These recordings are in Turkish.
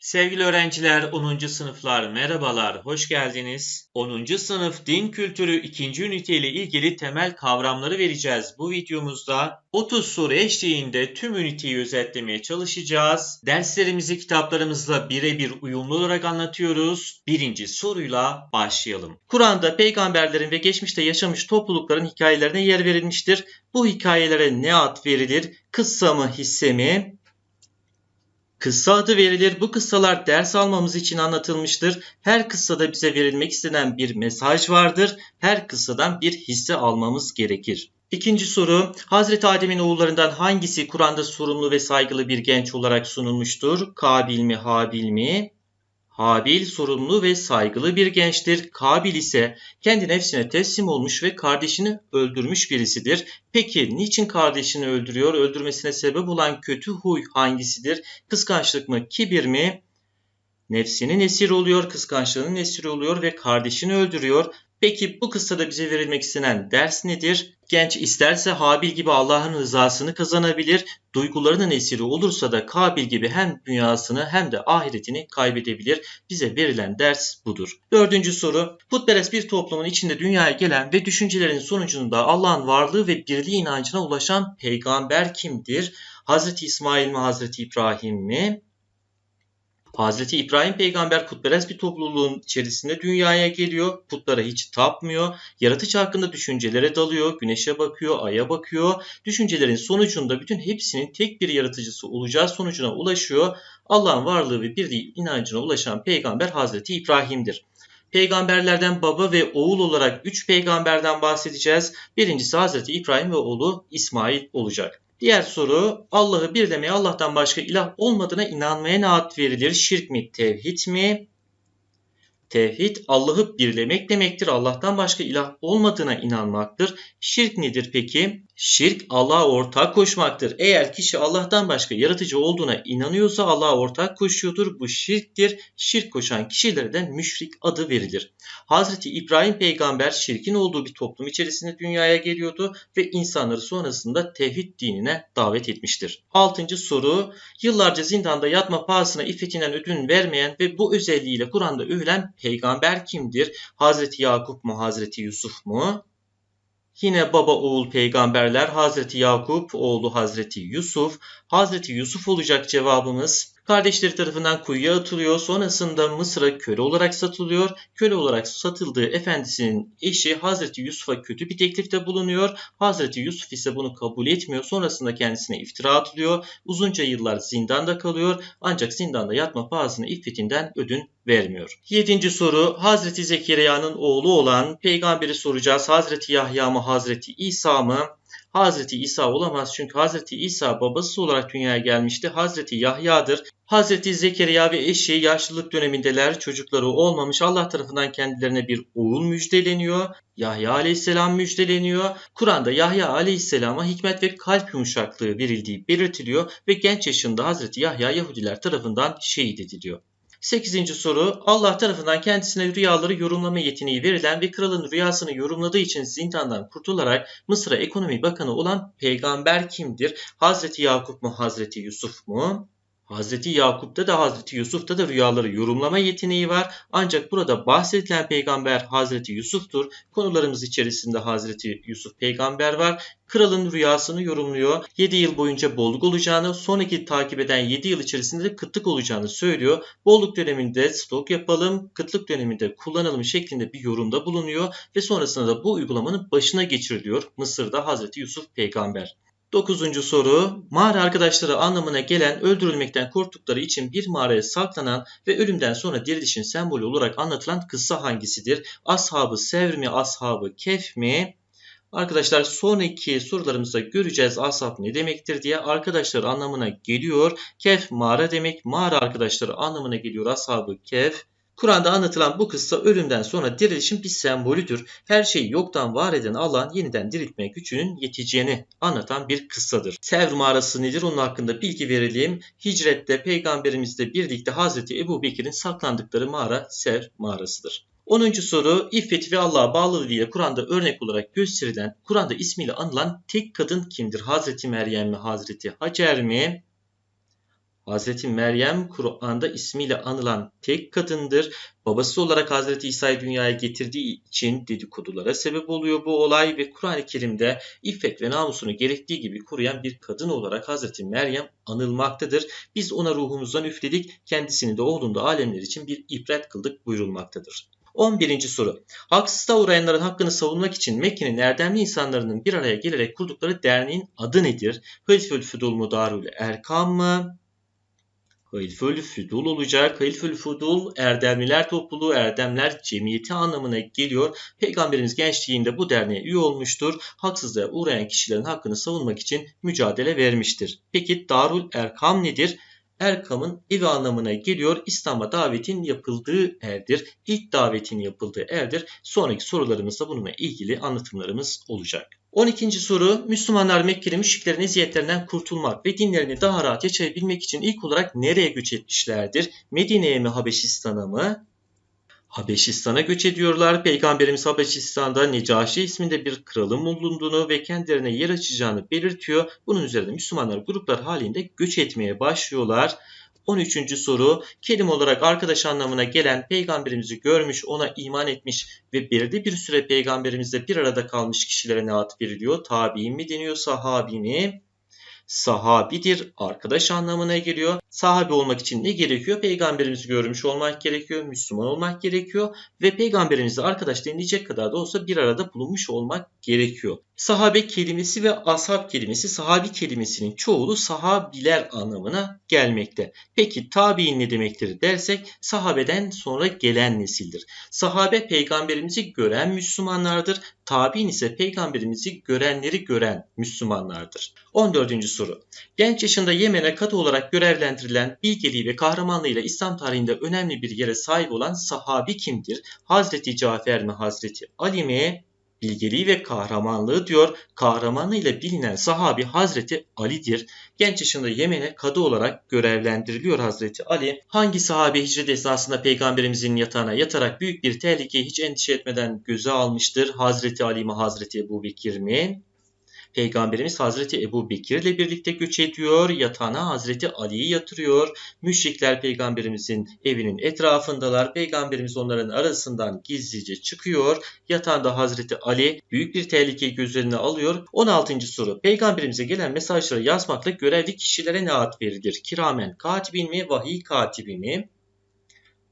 Sevgili öğrenciler, 10. sınıflar merhabalar, hoş geldiniz. 10. sınıf din kültürü 2. ünite ile ilgili temel kavramları vereceğiz. Bu videomuzda 30 soru eşliğinde tüm üniteyi özetlemeye çalışacağız. Derslerimizi kitaplarımızla birebir uyumlu olarak anlatıyoruz. Birinci soruyla başlayalım. Kur'an'da peygamberlerin ve geçmişte yaşamış toplulukların hikayelerine yer verilmiştir. Bu hikayelere ne ad verilir? Kıssa mı, hisse mi? Kıssa adı verilir. Bu kıssalar ders almamız için anlatılmıştır. Her kıssada bize verilmek istenen bir mesaj vardır. Her kıssadan bir hisse almamız gerekir. İkinci soru, Hazreti Adem'in oğullarından hangisi Kur'an'da sorumlu ve saygılı bir genç olarak sunulmuştur? Kabil mi, Habil mi? Habil sorumlu ve saygılı bir gençtir. Kabil ise kendi nefsine teslim olmuş ve kardeşini öldürmüş birisidir. Peki niçin kardeşini öldürüyor? Öldürmesine sebep olan kötü huy hangisidir? Kıskançlık mı, kibir mi? Nefsinin esiri oluyor, kıskançlığının esiri oluyor ve kardeşini öldürüyor. Peki bu kıssada bize verilmek istenen ders nedir? Genç isterse Habil gibi Allah'ın rızasını kazanabilir, duygularının esiri olursa da Kabil gibi hem dünyasını hem de ahiretini kaybedebilir. Bize verilen ders budur. Dördüncü soru. Putperest bir toplumun içinde dünyaya gelen ve düşüncelerin sonucunda Allah'ın varlığı ve birliği inancına ulaşan peygamber kimdir? Hazreti İsmail mi, Hazreti İbrahim mi? Hazreti İbrahim peygamber putperest bir topluluğun içerisinde dünyaya geliyor. Putlara hiç tapmıyor. Yaratıcı hakkında düşüncelere dalıyor. Güneşe bakıyor, aya bakıyor. Düşüncelerin sonucunda bütün hepsinin tek bir yaratıcısı olacağı sonucuna ulaşıyor. Allah'ın varlığı ve birliği inancına ulaşan peygamber Hazreti İbrahim'dir. Peygamberlerden baba ve oğul olarak üç peygamberden bahsedeceğiz. Birincisi Hazreti İbrahim ve oğlu İsmail olacak. Diğer soru Allah'ı birlemeye Allah'tan başka ilah olmadığına inanmaya ne ad verilir? Şirk mi, tevhid mi? Tevhid Allah'ı birlemek demektir. Allah'tan başka ilah olmadığına inanmaktır. Şirk nedir peki? Şirk Allah'a ortak koşmaktır. Eğer kişi Allah'tan başka yaratıcı olduğuna inanıyorsa Allah'a ortak koşuyordur. Bu şirktir. Şirk koşan kişilerden müşrik adı verilir. Hazreti İbrahim peygamber şirkin olduğu bir toplum içerisinde dünyaya geliyordu ve insanları sonrasında tevhid dinine davet etmiştir. Altıncı soru yıllarca zindanda yatma pahasına iffetinden ödün vermeyen ve bu özelliğiyle Kur'an'da övülen peygamber kimdir? Hazreti Yakup mu Hazreti Yusuf mu? Yine baba oğul peygamberler Hazreti Yakup, oğlu Hazreti Yusuf. Hazreti Yusuf olacak cevabımız. Kardeşleri tarafından kuyuya atılıyor. Sonrasında Mısır'a köle olarak satılıyor. Köle olarak satıldığı efendisinin eşi Hazreti Yusuf'a kötü bir teklifte bulunuyor. Hazreti Yusuf ise bunu kabul etmiyor. Sonrasında kendisine iftira atılıyor. Uzunca yıllar zindanda kalıyor. Ancak zindanda yatma pahasına iffetinden ödün vermiyor. Yedinci soru Hazreti Zekeriya'nın oğlu olan peygamberi soracağız. Hazreti Yahya mı Hazreti İsa mı? Hazreti İsa olamaz çünkü Hazreti İsa babası olarak dünyaya gelmişti. Hazreti Yahya'dır. Hazreti Zekeriya ve eşi yaşlılık dönemindeler. Çocukları olmamış. Allah tarafından kendilerine bir oğul müjdeleniyor. Yahya aleyhisselam müjdeleniyor. Kur'an'da Yahya aleyhisselama hikmet ve kalp yumuşaklığı verildiği belirtiliyor ve genç yaşında Hazreti Yahya Yahudiler tarafından şehit ediliyor. 8. soru Allah tarafından kendisine rüyaları yorumlama yeteneği verilen ve kralın rüyasını yorumladığı için zindandan kurtularak Mısır'a ekonomi bakanı olan peygamber kimdir? Hazreti Yakup mu Hazreti Yusuf mu? Hazreti Yakup'ta da Hazreti Yusuf'ta da rüyaları yorumlama yeteneği var. Ancak burada bahsedilen peygamber Hazreti Yusuf'tur. Konularımız içerisinde Hazreti Yusuf peygamber var. Kralın rüyasını yorumluyor. 7 yıl boyunca bolluk olacağını, sonraki takip eden 7 yıl içerisinde de kıtlık olacağını söylüyor. Bolluk döneminde stok yapalım, kıtlık döneminde kullanalım şeklinde bir yorumda bulunuyor ve sonrasında da bu uygulamanın başına geçiriliyor Mısır'da Hazreti Yusuf peygamber. Dokuzuncu soru, mağara arkadaşları anlamına gelen öldürülmekten korktukları için bir mağaraya saklanan ve ölümden sonra dirilişin sembolü olarak anlatılan kıssa hangisidir? Ashabı Sevr mi, Ashabı Kef mi? Arkadaşlar sonraki sorularımızda göreceğiz ashab ne demektir diye. Arkadaşlar anlamına geliyor. Kef mağara demek. Mağara arkadaşları anlamına geliyor. Ashabı Kef. Kur'an'da anlatılan bu kıssa ölümden sonra dirilişin bir sembolüdür. Her şeyi yoktan var eden Allah'ın yeniden diriltme gücünün yeteceğini anlatan bir kıssadır. Sevr mağarası nedir? Onun hakkında bilgi verelim. Hicrette peygamberimizle birlikte Hazreti Ebu Bekir'in saklandıkları mağara Sevr mağarasıdır. 10. soru İffeti ve Allah'a bağlılığı ile Kur'an'da örnek olarak gösterilen, Kur'an'da ismiyle anılan tek kadın kimdir? Hazreti Meryem mi? Hazreti Hacer mi? Hazreti Meryem Kur'an'da ismiyle anılan tek kadındır. Babası olarak Hazreti İsa'yı dünyaya getirdiği için dedikodulara sebep oluyor bu olay ve Kur'an-ı Kerim'de iffet ve namusunu gerektiği gibi koruyan bir kadın olarak Hazreti Meryem anılmaktadır. Biz ona ruhumuzdan üfledik, kendisini de oğlunda alemler için bir ibret kıldık buyurulmaktadır. 11. soru. Haksızlığa uğrayanların hakkını savunmak için Mekke'nin erdemli insanlarının bir araya gelerek kurdukları derneğin adı nedir? Hılfül Fudul Mudarul Erkam mı? Hılfül Fudul olacak. Hılfül Fudul Erdemliler Topluluğu, Erdemler Cemiyeti anlamına geliyor. Peygamberimiz gençliğinde bu derneğe üye olmuştur. Haksızlığa uğrayan kişilerin hakkını savunmak için mücadele vermiştir. Peki Darul Erkam nedir? Erkam'ın evi anlamına geliyor. İslam'a davetin yapıldığı erdir. İlk davetin yapıldığı erdir. Sonraki sorularımızda bununla ilgili anlatımlarımız olacak. 12. soru Müslümanlar Mekke'li müşriklerin eziyetlerinden kurtulmak ve dinlerini daha rahat yaşayabilmek için ilk olarak nereye göç etmişlerdir? Medine'ye mi Habeşistan'a mı? Habeşistan'a göç ediyorlar. Peygamberimiz Habeşistan'da Necaşi isminde bir kralın bulunduğunu ve kendilerine yer açacağını belirtiyor. Bunun üzerine Müslümanlar gruplar halinde göç etmeye başlıyorlar. 13. soru kelime olarak arkadaş anlamına gelen peygamberimizi görmüş, ona iman etmiş ve belirli bir süre peygamberimizle bir arada kalmış kişilere ne ad veriliyor? Tabi'in mi deniyor, sahabi mi? Sahabidir, arkadaş anlamına geliyor. Sahabi olmak için ne gerekiyor? Peygamberimizi görmüş olmak gerekiyor, Müslüman olmak gerekiyor ve peygamberimizle arkadaş denilecek kadar da olsa bir arada bulunmuş olmak gerekiyor. Sahabe kelimesi ve ashab kelimesi sahabi kelimesinin çoğulu sahabiler anlamına gelmekte. Peki tabi'in ne demektir dersek sahabeden sonra gelen nesildir. Sahabe peygamberimizi gören Müslümanlardır. Tabi'in ise peygamberimizi görenleri gören Müslümanlardır. 14. soru. Genç yaşında Yemen'e katı olarak görevlendirilen bilgeliği ve kahramanlığıyla İslam tarihinde önemli bir yere sahip olan sahabi kimdir? Hazreti Cafer mi Hazreti Ali mi? Bilgeliği ve kahramanlığı diyor. Kahramanlığıyla bilinen sahabi Hazreti Ali'dir. Genç yaşında Yemen'e kadı olarak görevlendiriliyor Hazreti Ali. Hangi sahabe hicret esnasında peygamberimizin yatağına yatarak büyük bir tehlikeyi hiç endişe etmeden göze almıştır? Hazreti Ali mi Hazreti Ebu Bekir mi? Peygamberimiz Hazreti Ebu Bekir ile birlikte göç ediyor. Yatağına Hazreti Ali'yi yatırıyor. Müşrikler peygamberimizin evinin etrafındalar. Peygamberimiz onların arasından gizlice çıkıyor. Yatağında Hazreti Ali büyük bir tehlikeyi gözlerine alıyor. 16. soru. Peygamberimize gelen mesajları yazmakla görevli kişilere ne ad verilir? Kiramen katibin mi, vahiy katibi mi?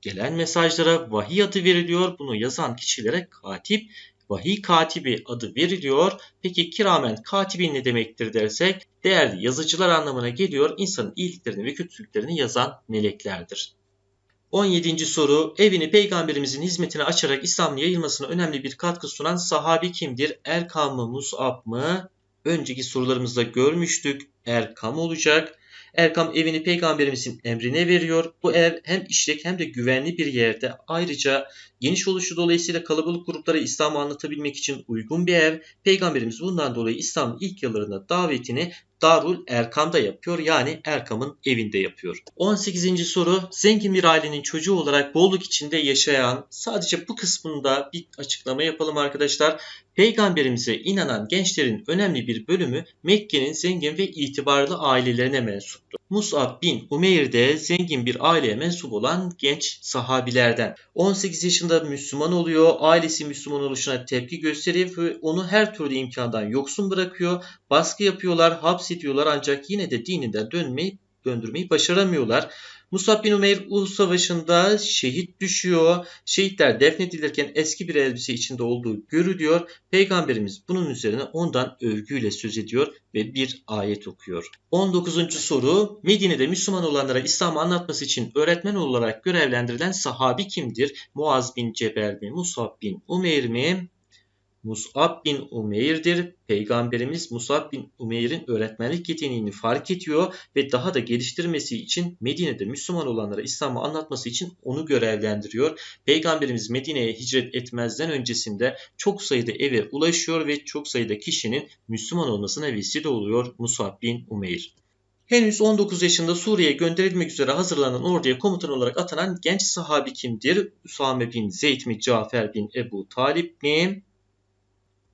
Gelen mesajlara vahiy adı veriliyor. Bunu yazan kişilere katip vahiy katibi adı veriliyor. Peki kiramen katibin ne demektir dersek değerli yazıcılar anlamına geliyor. İnsanın iyiliklerini ve kötülüklerini yazan meleklerdir. 17. soru evini peygamberimizin hizmetine açarak İslam'ın yayılmasına önemli bir katkı sunan sahabi kimdir? Erkam mı Mus'ab mı? Önceki sorularımızda görmüştük. Erkam olacak. Erkam evini peygamberimizin emrine veriyor. Bu ev hem işlek hem de güvenli bir yerde. Ayrıca geniş oluşu dolayısıyla kalabalık gruplara İslam'ı anlatabilmek için uygun bir ev. Peygamberimiz bundan dolayı İslam'ın ilk yıllarında davetini Darul Erkam'da yapıyor. Yani Erkam'ın evinde yapıyor. 18. soru zengin bir ailenin çocuğu olarak bolluk içinde yaşayan sadece bu kısmında bir açıklama yapalım arkadaşlar. Peygamberimize inanan gençlerin önemli bir bölümü Mekke'nin zengin ve itibarlı ailelerine mensuptu. Mus'ab bin Umeyr de zengin bir aileye mensup olan genç sahabilerden. 18 yaşında Müslüman oluyor, ailesi Müslüman oluşuna tepki gösteriyor ve onu her türlü imkandan yoksun bırakıyor, baskı yapıyorlar, hapsediyorlar ancak yine de dininden dönmeyi döndürmeyi başaramıyorlar. Musab bin Umeyr Uhud Savaşı'nda şehit düşüyor. Şehitler defnedilirken eski bir elbise içinde olduğu görülüyor. Peygamberimiz bunun üzerine ondan övgüyle söz ediyor ve bir ayet okuyor. 19. soru Medine'de Müslüman olanlara İslam'ı anlatması için öğretmen olarak görevlendirilen sahabi kimdir? Muaz bin Cebel mi? Musab bin Umeyr mi? Mus'ab bin Umeyr'dir. Peygamberimiz Mus'ab bin Umeyr'in öğretmenlik yeteneğini fark ediyor ve daha da geliştirmesi için Medine'de Müslüman olanlara İslam'ı anlatması için onu görevlendiriyor. Peygamberimiz Medine'ye hicret etmezden öncesinde çok sayıda eve ulaşıyor ve çok sayıda kişinin Müslüman olmasına vesile oluyor Mus'ab bin Umeyr. Henüz 19 yaşında Suriye'ye gönderilmek üzere hazırlanan orduya komutan olarak atanan genç sahabi kimdir? Üsame bin Zeyd mi, Cafer bin Ebu Talip mi?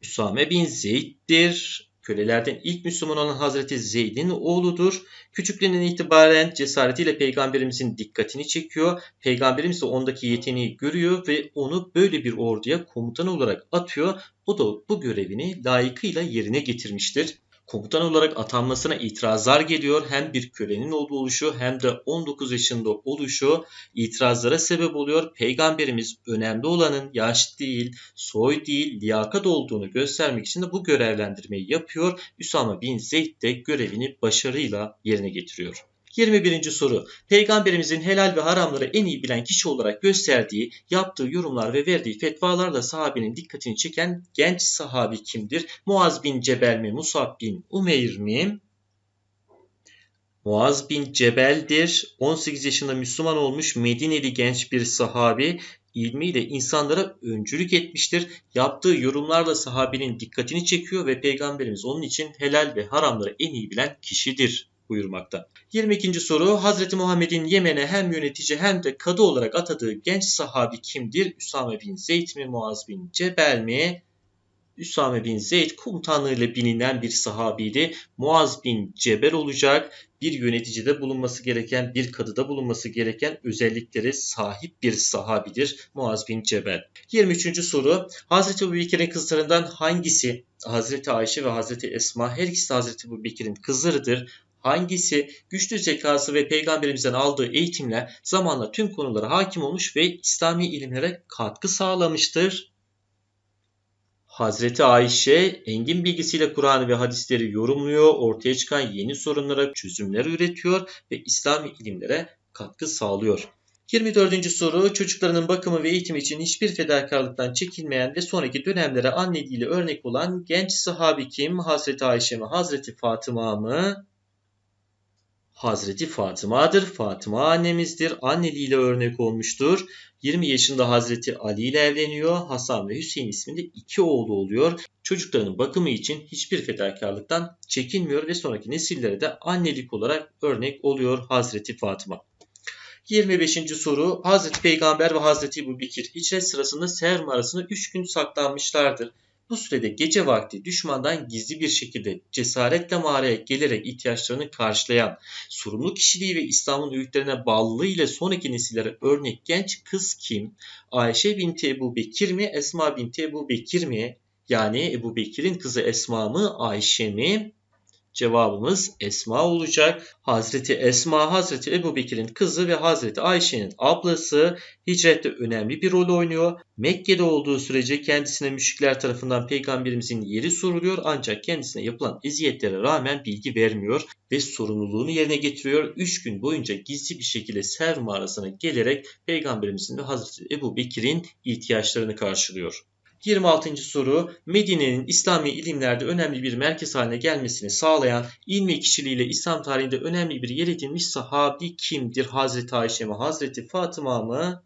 Üsame bin Zeyd'dir. Kölelerden ilk Müslüman olan Hazreti Zeyd'in oğludur. Küçüklüğünden itibaren cesaretiyle peygamberimizin dikkatini çekiyor. Peygamberimiz de ondaki yeteneği görüyor ve onu böyle bir orduya komutan olarak atıyor. O da bu görevini layıkıyla yerine getirmiştir komutan olarak atanmasına itirazlar geliyor. Hem bir kölenin olduğu oluşu hem de 19 yaşında oluşu itirazlara sebep oluyor. Peygamberimiz önemli olanın yaş değil, soy değil, liyakat olduğunu göstermek için de bu görevlendirmeyi yapıyor. Üsame bin Zeyd de görevini başarıyla yerine getiriyor. 21. soru. Peygamberimizin helal ve haramları en iyi bilen kişi olarak gösterdiği, yaptığı yorumlar ve verdiği fetvalarla sahabenin dikkatini çeken genç sahabi kimdir? Muaz bin Cebel mi? Musab bin Umeyr mi? Muaz bin Cebel'dir. 18 yaşında Müslüman olmuş Medineli genç bir sahabi ilmiyle insanlara öncülük etmiştir. Yaptığı yorumlarla sahabenin dikkatini çekiyor ve peygamberimiz onun için helal ve haramları en iyi bilen kişidir buyurmakta. 22. soru Hz. Muhammed'in Yemen'e hem yönetici hem de kadı olarak atadığı genç sahabi kimdir? Üsame bin Zeyd mi? Muaz bin Cebel mi? Üsame bin Zeyd komutanlığıyla bilinen bir sahabiydi. Muaz bin Cebel olacak. Bir yöneticide bulunması gereken, bir kadıda bulunması gereken özelliklere sahip bir sahabidir. Muaz bin Cebel. 23. soru. Hazreti Ebu Bekir'in kızlarından hangisi Hazreti Ayşe ve Hazreti Esma her ikisi Hazreti Ebu Bekir'in kızlarıdır. Hangisi güçlü zekası ve peygamberimizden aldığı eğitimle zamanla tüm konulara hakim olmuş ve İslami ilimlere katkı sağlamıştır? Hazreti Ayşe engin bilgisiyle Kur'an'ı ve hadisleri yorumluyor, ortaya çıkan yeni sorunlara çözümler üretiyor ve İslami ilimlere katkı sağlıyor. 24. soru çocuklarının bakımı ve eğitimi için hiçbir fedakarlıktan çekinmeyen ve sonraki dönemlere anneliğiyle örnek olan genç sahabi kim? Hazreti Ayşe mi? Hazreti Fatıma mı? Hazreti Fatıma'dır. Fatıma annemizdir. Anneliğiyle örnek olmuştur. 20 yaşında Hazreti Ali ile evleniyor. Hasan ve Hüseyin isminde iki oğlu oluyor. Çocuklarının bakımı için hiçbir fedakarlıktan çekinmiyor ve sonraki nesillere de annelik olarak örnek oluyor Hazreti Fatıma. 25. soru Hazreti Peygamber ve Hazreti Ebu Bekir hicret sırasında Seher arasında 3 gün saklanmışlardır. Bu sürede gece vakti düşmandan gizli bir şekilde cesaretle mağaraya gelerek ihtiyaçlarını karşılayan, sorumlu kişiliği ve İslam'ın öğütlerine bağlılığı ile sonraki nesillere örnek genç kız kim? Ayşe binti Ebu Bekir mi? Esma binti Ebu Bekir mi? Yani Ebu Bekir'in kızı Esma mı? Ayşe mi? Cevabımız Esma olacak. Hazreti Esma, Hazreti Ebu Bekir'in kızı ve Hazreti Ayşe'nin ablası hicrette önemli bir rol oynuyor. Mekke'de olduğu sürece kendisine müşrikler tarafından peygamberimizin yeri soruluyor ancak kendisine yapılan eziyetlere rağmen bilgi vermiyor ve sorumluluğunu yerine getiriyor. 3 gün boyunca gizli bir şekilde Ser mağarasına gelerek peygamberimizin ve Hazreti Ebu Bekir'in ihtiyaçlarını karşılıyor. 26. soru Medine'nin İslami ilimlerde önemli bir merkez haline gelmesini sağlayan ilmi kişiliğiyle İslam tarihinde önemli bir yer edinmiş sahabi kimdir? Hazreti Ayşe mi? Hazreti Fatıma mı?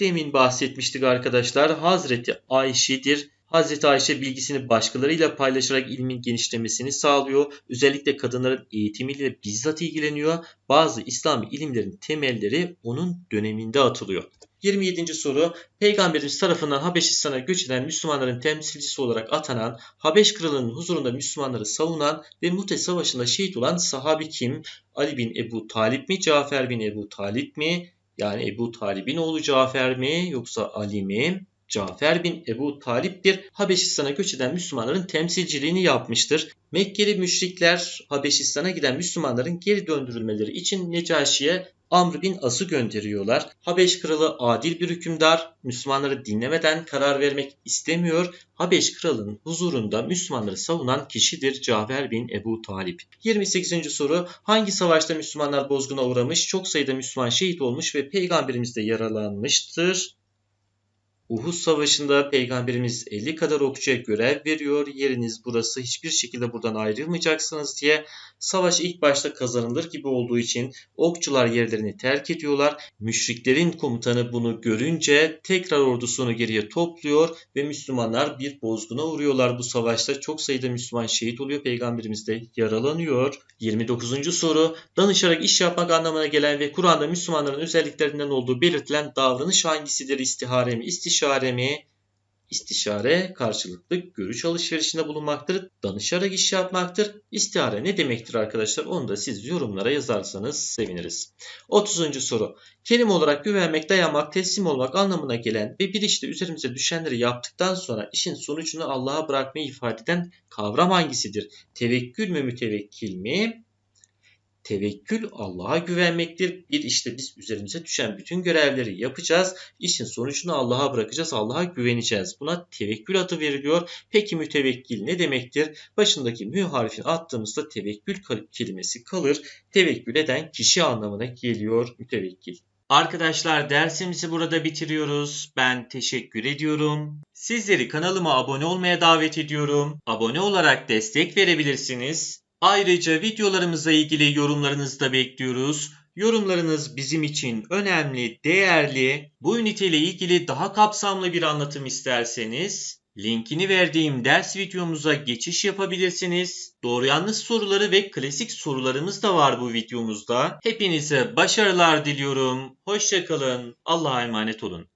Demin bahsetmiştik arkadaşlar. Hazreti Ayşe'dir. Hazreti Ayşe bilgisini başkalarıyla paylaşarak ilmin genişlemesini sağlıyor. Özellikle kadınların eğitimiyle bizzat ilgileniyor. Bazı İslami ilimlerin temelleri onun döneminde atılıyor. 27. soru Peygamberimiz tarafından Habeşistan'a göç eden Müslümanların temsilcisi olarak atanan, Habeş kralının huzurunda Müslümanları savunan ve Mute Savaşı'nda şehit olan sahabi kim? Ali bin Ebu Talip mi? Cafer bin Ebu Talip mi? Yani Ebu Talib'in oğlu Cafer mi yoksa Ali mi? Cafer bin Ebu Talip'tir. Habeşistan'a göç eden Müslümanların temsilciliğini yapmıştır. Mekkeli müşrikler Habeşistan'a giden Müslümanların geri döndürülmeleri için Necaşi'ye Amr bin As'ı gönderiyorlar. Habeş kralı adil bir hükümdar. Müslümanları dinlemeden karar vermek istemiyor. Habeş kralının huzurunda Müslümanları savunan kişidir Cafer bin Ebu Talip. 28. soru hangi savaşta Müslümanlar bozguna uğramış, çok sayıda Müslüman şehit olmuş ve peygamberimiz de yaralanmıştır? Uhud Savaşı'nda Peygamberimiz 50 kadar okçuya görev veriyor. Yeriniz burası hiçbir şekilde buradan ayrılmayacaksınız diye. Savaş ilk başta kazanılır gibi olduğu için okçular yerlerini terk ediyorlar. Müşriklerin komutanı bunu görünce tekrar ordusunu geriye topluyor ve Müslümanlar bir bozguna uğruyorlar bu savaşta. Çok sayıda Müslüman şehit oluyor. Peygamberimiz de yaralanıyor. 29. soru danışarak iş yapmak anlamına gelen ve Kur'an'da Müslümanların özelliklerinden olduğu belirtilen davranış hangisidir? İstihare mi? İstişare mi? İstişare karşılıklı görüş alışverişinde bulunmaktır. Danışarak iş yapmaktır. İstihare ne demektir arkadaşlar? Onu da siz yorumlara yazarsanız seviniriz. 30. soru. Kelime olarak güvenmek, dayanmak, teslim olmak anlamına gelen ve bir işte üzerimize düşenleri yaptıktan sonra işin sonucunu Allah'a bırakmayı ifade eden kavram hangisidir? Tevekkül mü mütevekkil mi? Tevekkül Allah'a güvenmektir. Bir işte biz üzerimize düşen bütün görevleri yapacağız. İşin sonucunu Allah'a bırakacağız. Allah'a güveneceğiz. Buna tevekkül adı veriliyor. Peki mütevekkil ne demektir? Başındaki mü harfini attığımızda tevekkül kelimesi kalır. Tevekkül eden kişi anlamına geliyor mütevekkil. Arkadaşlar dersimizi burada bitiriyoruz. Ben teşekkür ediyorum. Sizleri kanalıma abone olmaya davet ediyorum. Abone olarak destek verebilirsiniz. Ayrıca videolarımızla ilgili yorumlarınızı da bekliyoruz. Yorumlarınız bizim için önemli, değerli. Bu üniteyle ilgili daha kapsamlı bir anlatım isterseniz linkini verdiğim ders videomuza geçiş yapabilirsiniz. Doğru yanlış soruları ve klasik sorularımız da var bu videomuzda. Hepinize başarılar diliyorum. Hoşçakalın. Allah'a emanet olun.